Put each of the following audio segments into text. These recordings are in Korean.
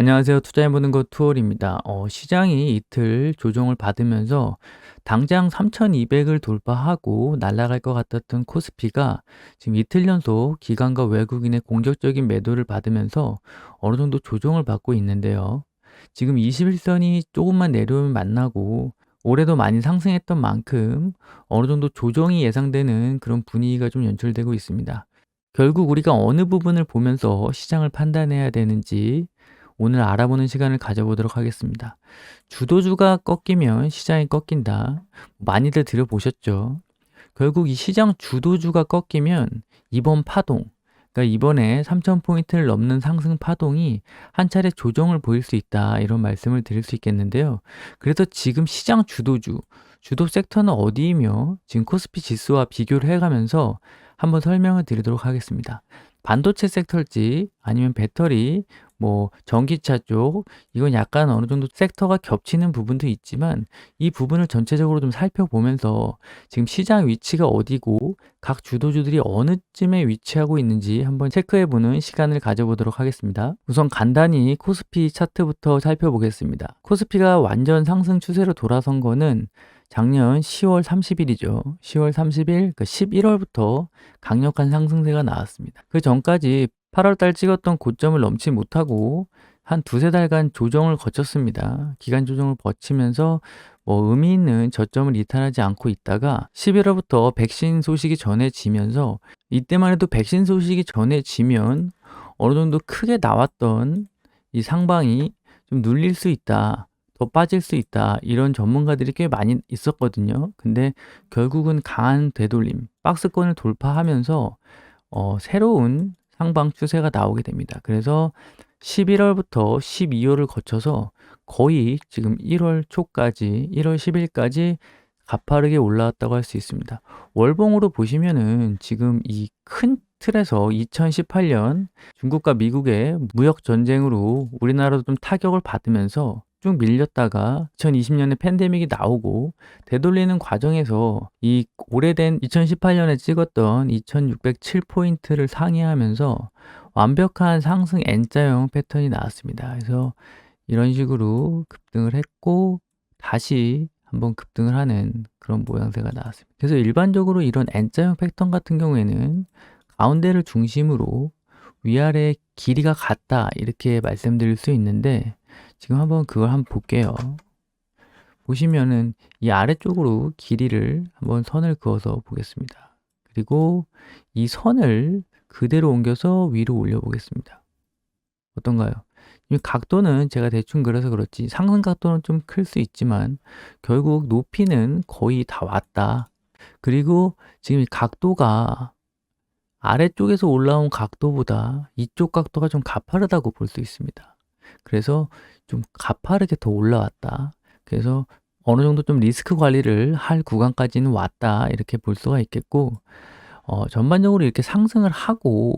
안녕하세요. 투자해보는 것 투어입니다. 어, 시장이 이틀 조정을 받으면서 당장 3,200을 돌파하고 날아갈 것 같았던 코스피가 지금 이틀 연속 기관과 외국인의 공격적인 매도를 받으면서 어느 정도 조정을 받고 있는데요. 지금 21선이 조금만 내려오면 만나고 올해도 많이 상승했던 만큼 어느 정도 조정이 예상되는 그런 분위기가 좀 연출되고 있습니다. 결국 우리가 어느 부분을 보면서 시장을 판단해야 되는지 오늘 알아보는 시간을 가져보도록 하겠습니다. 주도주가 꺾이면 시장이 꺾인다. 많이들 들어보셨죠? 결국 이 시장 주도주가 꺾이면 이번 파동, 그러니까 이번에 3,000포인트를 넘는 상승 파동이 한 차례 조정을 보일 수 있다. 이런 말씀을 드릴 수 있겠는데요. 그래서 지금 시장 주도주, 주도 섹터는 어디이며 지금 코스피 지수와 비교를 해가면서 한번 설명을 드리도록 하겠습니다. 반도체 섹터일지 아니면 배터리, 뭐 전기차 쪽 이건 약간 어느 정도 섹터가 겹치는 부분도 있지만 이 부분을 전체적으로 좀 살펴보면서 지금 시장 위치가 어디고 각 주도주들이 어느 쯤에 위치하고 있는지 한번 체크해 보는 시간을 가져보도록 하겠습니다. 우선 간단히 코스피 차트부터 살펴보겠습니다. 코스피가 완전 상승 추세로 돌아선 거는 작년 10월 30일이죠. 10월 30일, 그 11월부터 강력한 상승세가 나왔습니다. 그 전까지 8월달 찍었던 고점을 넘지 못하고 한 두세 달간 조정을 거쳤습니다. 기간 조정을 거치면서 뭐 의미 있는 저점을 이탈하지 않고 있다가 11월부터 백신 소식이 전해지면서 이때만 해도 백신 소식이 전해지면 어느 정도 크게 나왔던 이 상방이 좀 눌릴 수 있다. 더 빠질 수 있다. 이런 전문가들이 꽤 많이 있었거든요. 근데 결국은 강한 되돌림, 박스권을 돌파하면서 어, 새로운 상방 추세가 나오게 됩니다. 그래서 11월부터 12월을 거쳐서 거의 지금 1월 초까지, 1월 10일까지 가파르게 올라왔다고 할 수 있습니다. 월봉으로 보시면은 지금 이 큰 틀에서 2018년 중국과 미국의 무역 전쟁으로 우리나라도 좀 타격을 받으면서 쭉 밀렸다가 2020년에 팬데믹이 나오고 되돌리는 과정에서 이 오래된 2018년에 찍었던 2607포인트를 상회하면서 완벽한 상승 N자형 패턴이 나왔습니다. 그래서 이런 식으로 급등을 했고 다시 한번 급등을 하는 그런 모양새가 나왔습니다. 그래서 일반적으로 이런 N자형 패턴 같은 경우에는 가운데를 중심으로 위아래 길이가 같다 이렇게 말씀드릴 수 있는데 지금 한번 그걸 한번 볼게요. 보시면은 이 아래쪽으로 길이를 한번 선을 그어서 보겠습니다. 그리고 이 선을 그대로 옮겨서 위로 올려 보겠습니다. 어떤가요? 이 각도는 제가 대충 그려서 그렇지 상승 각도는 좀 클 수 있지만 결국 높이는 거의 다 왔다. 그리고 지금 이 각도가 아래쪽에서 올라온 각도보다 이쪽 각도가 좀 가파르다고 볼 수 있습니다. 그래서 좀 가파르게 더 올라왔다. 그래서 어느 정도 좀 리스크 관리를 할 구간까지는 왔다. 이렇게 볼 수가 있겠고, 어, 전반적으로 이렇게 상승을 하고,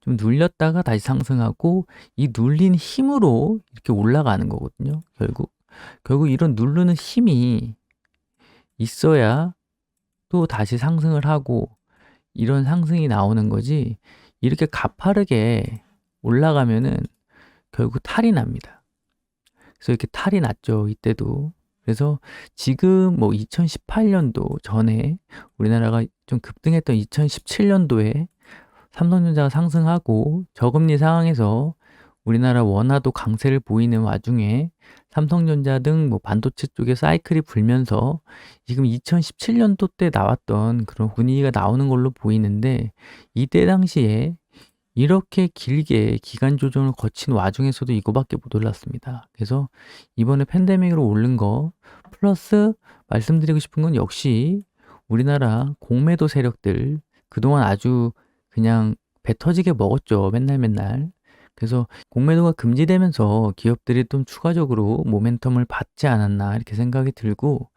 좀 눌렸다가 다시 상승하고, 이 눌린 힘으로 이렇게 올라가는 거거든요. 결국. 결국 이런 누르는 힘이 있어야 또 다시 상승을 하고, 이런 상승이 나오는 거지, 이렇게 가파르게 올라가면은 결국 탈이 납니다. 그래서 이렇게 탈이 났죠. 이때도. 그래서 지금 뭐 2018년도 전에 우리나라가 좀 급등했던 2017년도에 삼성전자가 상승하고 저금리 상황에서 우리나라 원화도 강세를 보이는 와중에 삼성전자 등 뭐 반도체 쪽에 사이클이 불면서 지금 2017년도 때 나왔던 그런 분위기가 나오는 걸로 보이는데 이때 당시에 이렇게 길게 기간 조정을 거친 와중에서도 이거밖에 못 올랐습니다. 그래서 이번에 팬데믹으로 오른 거 플러스 말씀드리고 싶은 건 역시 우리나라 공매도 세력들 그동안 아주 그냥 배 터지게 먹었죠. 맨날 맨날. 그래서 공매도가 금지되면서 기업들이 좀 추가적으로 모멘텀을 받지 않았나 이렇게 생각이 들고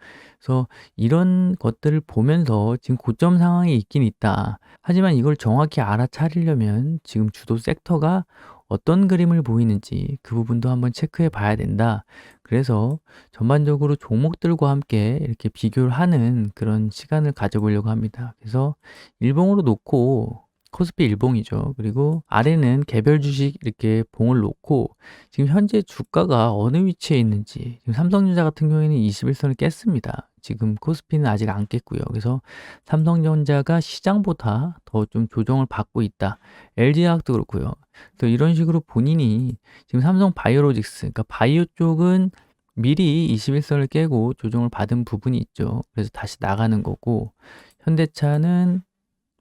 그래서 이런 것들을 보면서 지금 고점 상황이 있긴 있다. 하지만 이걸 정확히 알아차리려면 지금 주도 섹터가 어떤 그림을 보이는지 그 부분도 한번 체크해 봐야 된다. 그래서 전반적으로 종목들과 함께 이렇게 비교를 하는 그런 시간을 가져보려고 합니다. 그래서 일봉으로 놓고 코스피 일봉이죠. 그리고 아래는 개별 주식 이렇게 봉을 놓고 지금 현재 주가가 어느 위치에 있는지 지금 삼성전자 같은 경우에는 21선을 깼습니다. 지금 코스피는 아직 안 깼고요. 그래서 삼성전자가 시장보다 더 좀 조정을 받고 있다. LG화학도 그렇고요. 그래서 이런 식으로 본인이 지금 삼성 바이오로직스, 그러니까 바이오 쪽은 미리 21선을 깨고 조정을 받은 부분이 있죠. 그래서 다시 나가는 거고 현대차는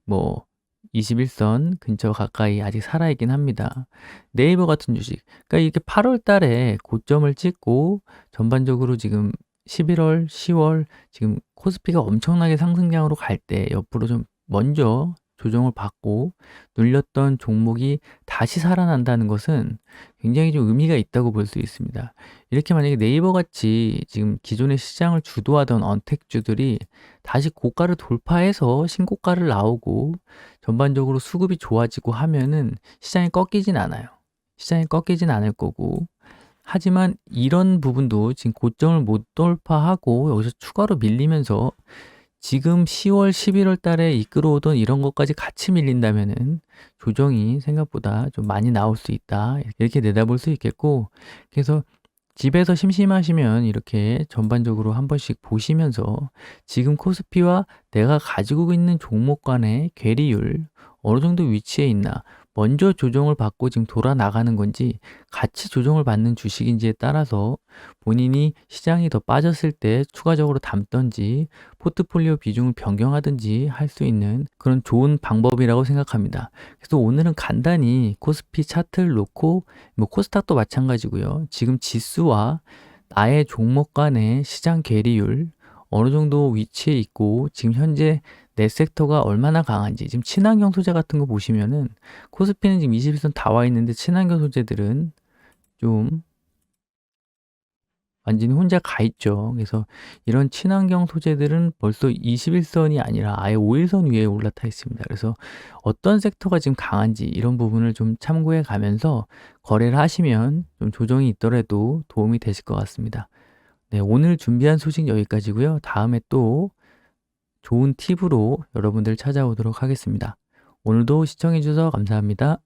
뭐 21선 근처 가까이 아직 살아있긴 합니다. 네이버 같은 주식. 그러니까 이렇게 8월 달에 고점을 찍고 전반적으로 지금 11월, 10월 지금 코스피가 엄청나게 상승장으로 갈 때 옆으로 좀 먼저 조정을 받고 눌렸던 종목이 다시 살아난다는 것은 굉장히 좀 의미가 있다고 볼 수 있습니다. 이렇게 만약에 네이버 같이 지금 기존의 시장을 주도하던 언택주들이 다시 고가를 돌파해서 신고가를 나오고 전반적으로 수급이 좋아지고 하면은 시장이 꺾이진 않아요. 시장이 꺾이진 않을 거고 하지만 이런 부분도 지금 고점을 못 돌파하고 여기서 추가로 밀리면서 지금 10월, 11월 달에 이끌어오던 이런 것까지 같이 밀린다면은 조정이 생각보다 좀 많이 나올 수 있다. 이렇게 내다볼 수 있겠고, 그래서 집에서 심심하시면 이렇게 전반적으로 한 번씩 보시면서 지금 코스피와 내가 가지고 있는 종목 간의 괴리율 어느 정도 위치에 있나 먼저 조정을 받고 지금 돌아 나가는 건지 같이 조정을 받는 주식인지에 따라서 본인이 시장이 더 빠졌을 때 추가적으로 담던지 포트폴리오 비중을 변경하든지 할 수 있는 그런 좋은 방법이라고 생각합니다. 그래서 오늘은 간단히 코스피 차트를 놓고 뭐 코스닥도 마찬가지고요. 지금 지수와 나의 종목 간의 시장 괴리율 어느 정도 위치에 있고 지금 현재 내 섹터가 얼마나 강한지 지금 친환경 소재 같은 거 보시면은 코스피는 지금 21선 다 와 있는데 친환경 소재들은 좀 완전히 혼자 가 있죠. 그래서 이런 친환경 소재들은 벌써 21선이 아니라 아예 5일선 위에 올라타 있습니다. 그래서 어떤 섹터가 지금 강한지 이런 부분을 좀 참고해 가면서 거래를 하시면 좀 조정이 있더라도 도움이 되실 것 같습니다. 네, 오늘 준비한 소식 여기까지고요. 다음에 또 좋은 팁으로 여러분들 찾아오도록 하겠습니다. 오늘도 시청해 주셔서 감사합니다.